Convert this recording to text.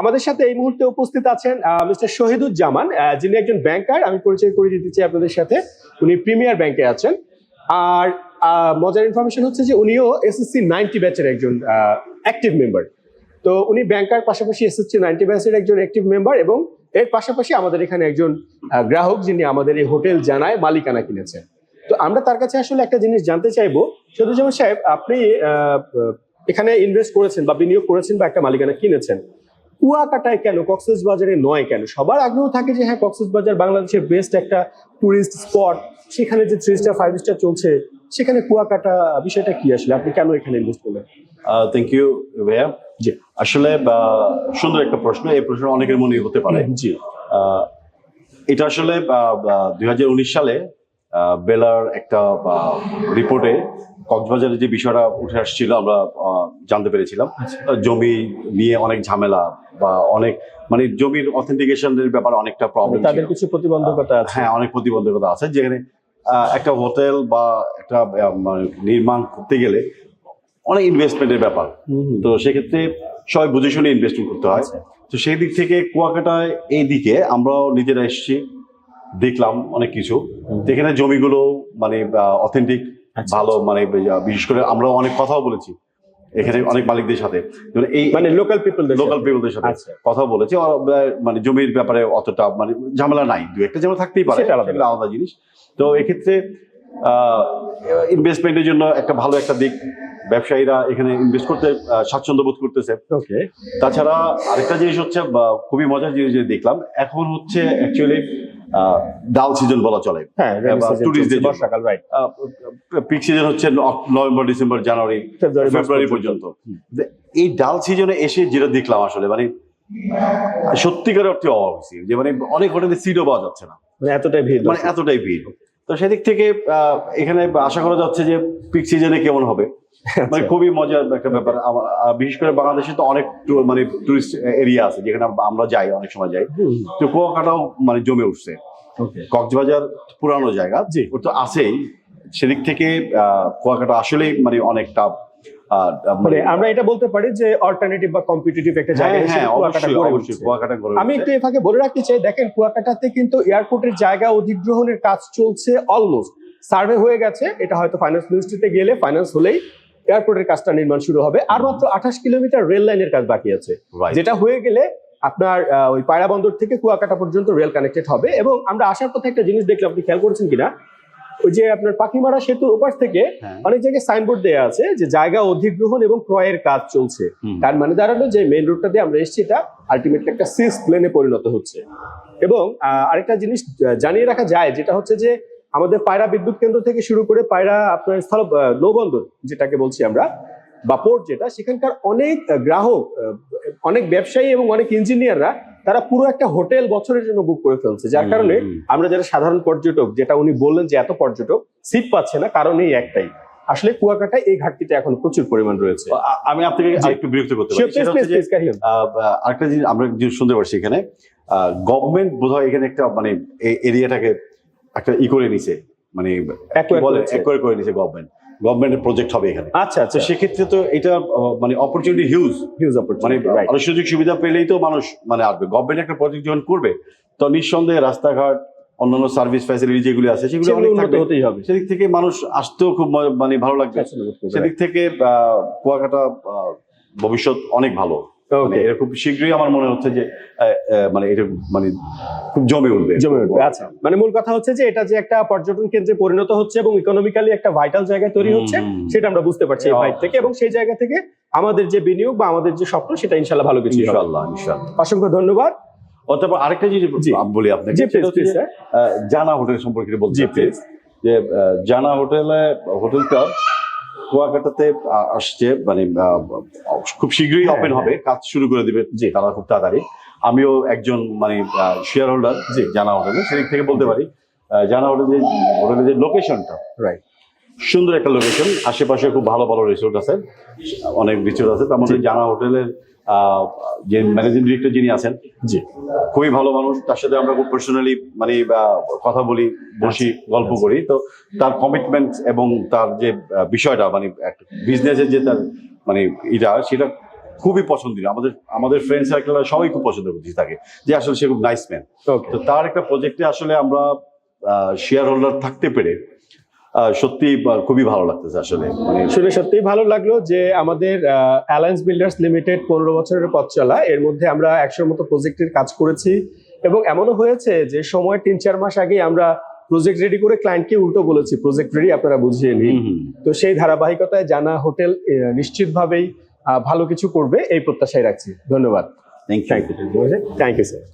আমাদের সাথে এই মুহূর্তে উপস্থিত আছেন মিস্টার শহীদুজ্জামান যিনি একজন ব্যাংকার। আমি পরিচয় করে দিতে চাই আপনাদের সাথে। উনি প্রিমিয়ার ব্যাংকে আছেন। আর মজার ইনফরমেশন হচ্ছে যে উনিও এসএসসি নাইনটি ব্যাচের একজন অ্যাক্টিভ মেম্বার তো উনি ব্যাংকার, পাশাপাশি এসএসসি নাইনটি ব্যাচের একজন অ্যাক্টিভ মেম্বার এবং এর পাশাপাশি আমাদের এখানে একজন গ্রাহক যিনি আমাদের এই হোটেল জানায় মালিকানা কিনেছেন। তো আমরা তার কাছে আসলে একটা জিনিস জানতে চাইব। শহীদুজ্জামান সাহেব, আপনি এখানে ইনভেস্ট করেছেন বা বিনিয়োগ করেছেন বা একটা মালিকানা কিনেছেন। কুয়াকাটায় কেন? কক্সেস বাজারে নয় কেন? সবার আগ্রহ থাকে যে হ্যাঁ কক্সেস বাজার বাংলাদেশের বেস্ট একটা টুরিস্ট স্পট সেখানে যে থ্রি স্টার ফাইভ স্টার চলছে সেখানে কুয়াকাটা বিষয়টা কি আসলে? আপনি কেন এখানে ইনভেস্ট করলেন? থ্যাংক ইউ ভাইয়া। জি। আসলে সুন্দর একটা প্রশ্ন। এই প্রশ্ন অনেকের মনে হতে পারে। জি। এটা আসলে দুই হাজার উনিশ সালে বেলার একটা রিপোর্টে কক্সবাজারের যে বিষয়টা উঠে আসছিল আমরা জানতে পেরেছিলাম। আচ্ছা। জমি নিয়ে অনেক ঝামেলা বা অনেক মানে জমির অথেন্টিকেশনের ব্যাপারে অনেকটা প্রবলেম তাদের কিছু প্রতিবন্ধকতা আছে। হ্যাঁ অনেক প্রতিবন্ধকতা আছে। যেখানে একটা হোটেল বা একটা মানে নির্মাণ করতে গেলে অনেক ইনভেস্টমেন্টের ব্যাপার। তো সেক্ষেত্রে সবাই বুঝে শুনে ইনভেস্টমেন্ট করতে হয়। আচ্ছা। তো সেই দিক থেকে কুয়াকাটায় এই দিকে আমরাও নিজেরা এসেছি দেখলাম অনেক কিছু। এখানে জমিগুলো মানে অথেন্টিক আচ্ছা, ভালো মানে বিশেষ করে আমরাও অনেক কথাও বলেছি। এখানে অনেক মালিকদের সাথে। এই মানে লোকাল পিপলদের লোকাল পিপলদের সাথে। আচ্ছা। কথা বলেছি মানে জমির ব্যাপারে অতটা মানে ঝামেলা নাই। দু একটা ঝামেলা থাকতেই পারে আলাদা। আলাদা জিনিস। তো এক্ষেত্রে ইনভেস্টমেন্টের জন্য একটা ভালো একটা দিক ব্যবসায়ীরা এখানে ইনভেস্ট করতে স্বাচ্ছন্দ্য বোধ করতেছে। তাছাড়া আরেকটা জিনিস হচ্ছে খুবই মজার জিনিস দেখলাম এখন হচ্ছে অ্যাকচুয়ালি ডাল সিজন বলা চলে। হ্যাঁ। বর্ষাকাল রাইট পিক সিজন হচ্ছে নভেম্বর ডিসেম্বর জানুয়ারি ফেব্রুয়ারি পর্যন্ত। এই ডাল সিজনে এসে যেটা দেখলাম আসলে মানে সত্যিকার অর্থে অভাব হয়েছে। যে মানে অনেক হোটেলে সিটও পাওয়া যাচ্ছে না। মানে এতটাই ভিড় মানে এতটাই ভিড়। তো সেদিক থেকে আহ, এখানে আশা করা যাচ্ছে যে পিক সিজনে কেমন হবে। মানে খুবই মজার একটা ব্যাপার। বিশেষ করে বাংলাদেশে তো অনেক মানে টুরিস্ট এরিয়া আছে যেখানে আমরা যাই অনেক সময় যাই। তো কুয়াকাটাও মানে জমে উঠছে। কক্সবাজার পুরানো জায়গা জি। ওর তো আছেই। সেদিক থেকে কুয়াকাটা আসলেই মানে অনেকটা আহ, মানে আমরা এটা বলতে পারি যে অল্টারনেটিভ বা কম্পিটিটিভ একটা হ্যাঁ জায়গা হ্যাঁ হিসেবে কুয়াকাটা আমি। একটু এ ফাঁকে বলে রাখতে চাই দেখেন কুয়াকাটাতে কিন্তু এয়ারপোর্টের জায়গা অধিগ্রহণের কাজ চলছে অলমোস্ট সার্ভে হয়ে গেছে এটা হয়তো ফাইন্যান্স মিনিস্ট্রিতে গেলে ফাইন্যান্স হলেই এয়ারপোর্টের কাজটা নির্মাণ শুরু হবে। আর মাত্র আঠাশ কিলোমিটার রেল লাইনের কাজ বাকি আছে। যেটা হয়ে গেলে আপনার ওই পায়রা বন্দর থেকে কুয়াকাটা পর্যন্ত রেল কানেক্টেড হবে এবং আমরা আসার পথে একটা জিনিস দেখলাম আপনি খেয়াল করেছেন কিনা? ওই যে আপনার পাখিমারা সেতুর ওপাশ থেকে হ্যাঁ। অনেক জায়গায় সাইনবোর্ড দেওয়া আছে যে জায়গা অধিগ্রহণ এবং ক্রয়ের কাজ চলছে। তার মানে দাঁড়াল যে মেইন রোডটা দিয়ে আমরা এসেছি এটা আলটিমেটলি একটা সিক্স প্লেনে পরিণত হচ্ছে। এবং আরেকটা জিনিস জানিয়ে রাখা যায় যেটা হচ্ছে যে আমাদের পায়রা বিদ্যুৎ কেন্দ্র থেকে শুরু করে পায়রা আপনার স্থল নৌবন্দর যেটাকে বলছি আমরা বা পোর্ট যেটা সেখানকার অনেক গ্রাহক অনেক ব্যবসায়ী এবং অনেক ইঞ্জিনিয়াররা তারা পুরো একটা হোটেল বছরের জন্য বুক করে ফেলছে যার কারণে আমরা যারা সাধারণ পর্যটক যেটা উনি বললেন যে এত পর্যটক সিট পাচ্ছে না কারণ এই একটাই। আসলে কুয়াকাটায় এই ঘাটতিটা এখন প্রচুর পরিমাণ রয়েছে। আমি আপনাকে একটু বিরক্ত করতে পারি। আরেকটা জিনিস আমরা শুনতে পারছি এখানে। গভর্নমেন্ট বোধহয় এখানে একটা মানে এরিয়াটাকে একটা ই করে নিছে। মানে। অ্যাকোয়ার করে নিছে গভর্নমেন্ট গভর্নমেন্টের প্রজেক্ট হবে এখানে। আচ্ছা আচ্ছা। সেক্ষেত্রে তো এটা মানে অপরচুনিটি হিউজ হিউজ মানে সুযোগ সুবিধা পেলেই তো মানুষ মানে আসবে। গভর্নমেন্ট একটা প্রজেক্ট যখন করবে তো নিঃসন্দেহে রাস্তাঘাট অন্যান্য সার্ভিস ফ্যাসিলিটি যেগুলো আছে সেগুলো অনেক থাকবে। হতেই হবে। সেদিক থেকে মানুষ আসতেও খুব মানে ভালো লাগবে। সেদিক থেকে আহ, কুয়াকাটা ভবিষ্যৎ অনেক ভালো। ওকে এটা খুব শীঘ্রই আমার মনে হচ্ছে যে মানে এটা মানে খুব জমে উঠবে। জমে উঠবে আচ্ছা। মানে মূল কথা হচ্ছে যে এটা যে একটা পর্যটন কেন্দ্রে পরিণত হচ্ছে এবং ইকোনমিক্যালি একটা ভাইটাল জায়গায় তৈরি হচ্ছে সেটা আমরা বুঝতে পারছি এই। ভাইট থেকে এবং সেই জায়গা থেকে আমাদের যে বিনিয়োগ বা আমাদের যে স্বপ্ন সেটা ইনশাল্লাহ ভালো কিছু হবে। ইনশাআল্লাহ ইনশাআল্লাহ অসংখ্য ধন্যবাদ। অথবা আরেকটা জিনিস। বলি আপনাকে জানা হোটেল সম্পর্কে বলছি যে জানা হোটেলে হোটেলটা কুয়াকাটাতে আসছে মানে খুব শীঘ্রই হ্যাঁ, ওপেন হ্যাঁ। হবে কাজ শুরু করে দিবে জি। তারা খুব তাড়াতাড়ি আমিও একজন মানে শেয়ার হোল্ডার জি। জানা হোটেলে সেদিক থেকে বলতে পারি জানা হোটেল যে হোটেলের যে লোকেশনটা রাইট সুন্দর একটা লোকেশন আশেপাশে খুব ভালো ভালো রিসোর্ট আছে অনেক রিসোর্ট আছে তার মধ্যে জানা হোটেলের যে ম্যানেজিং ডিরেক্টর যিনি আছেন জি। খুবই ভালো মানুষ। তার সাথে আমরা খুব পার্সোনালি মানে কথা বলি বসি গল্প করি। তো তার কমিটমেন্ট এবং তার যে বিষয়টা মানে বিজনেসের যে তার মানে এটা সেটা খুবই পছন্দের আমাদের আমাদের ফ্রেন্ড সার্কেল সবাই খুব পছন্দ করতে থাকে যে আসলে সে খুব নাইস ম্যান তো তার একটা প্রজেক্টে আসলে আমরা শেয়ার হোল্ডার থাকতে পেরে সত্যি খুবই ভালো লাগতেছে আসলে। মানে শুনে সত্যিই ভালো লাগল যে আমাদের অ্যালায়েন্স বিল্ডার্স লিমিটেড পনেরো বছরের পথ চলা এর মধ্যে আমরা একশোর মতো প্রজেক্টের কাজ করেছি এবং এমনও হয়েছে যে সময় তিন চার মাস আগে আমরা প্রজেক্ট রেডি করে ক্লায়েন্টকে উল্টো বলেছি প্রজেক্ট রেডি আপনারা বুঝিয়ে নিন। তো সেই ধারাবাহিকতায় জানা হোটেল নিশ্চিতভাবেই ভালো কিছু করবে এই প্রত্যাশায় রাখছি। ধন্যবাদ। Thank you thank you sir